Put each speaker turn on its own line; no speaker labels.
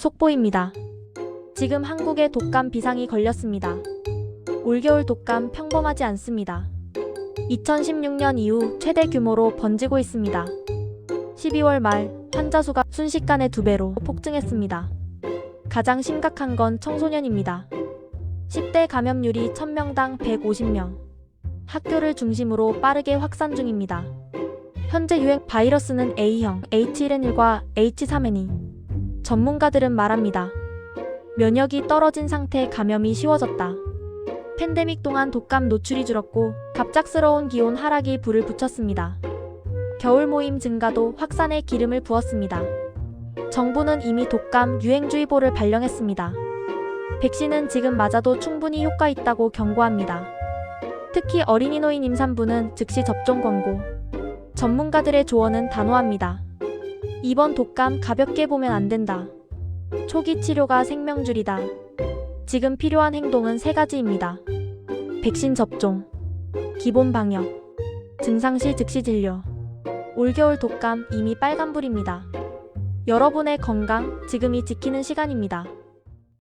속보입니다. 지금 한국에 독감 비상이 걸렸습니다. 올겨울 독감 평범하지 않습니다. 2016년 이후 최대 규모로 번지고 있습니다. 12월 말 환자 수가 순식간에 두 배로 폭증했습니다. 가장 심각한 건 청소년입니다. 10대 감염률이 1000명당 150명. 학교를 중심으로 빠르게 확산 중입니다. 현재 유행 바이러스는 A형, H1N1과 H3N2. 전문가들은 말합니다. 면역이 떨어진 상태 감염이 쉬워졌다. 팬데믹 동안 독감 노출이 줄었고 갑작스러운 기온 하락이 불을 붙였습니다. 겨울 모임 증가도 확산에 기름을 부었습니다. 정부는 이미 독감 유행주의보를 발령했습니다. 백신은 지금 맞아도 충분히 효과 있다고 경고합니다. 특히 어린이 노인 임산부는 즉시 접종 권고. 전문가들의 조언은 단호합니다. 이번 독감 가볍게 보면 안 된다. 초기 치료가 생명줄이다. 지금 필요한 행동은 세 가지입니다. 백신 접종, 기본 방역, 증상 시 즉시 진료. 올겨울 독감 이미 빨간불입니다. 여러분의 건강 지금이 지키는 시간입니다.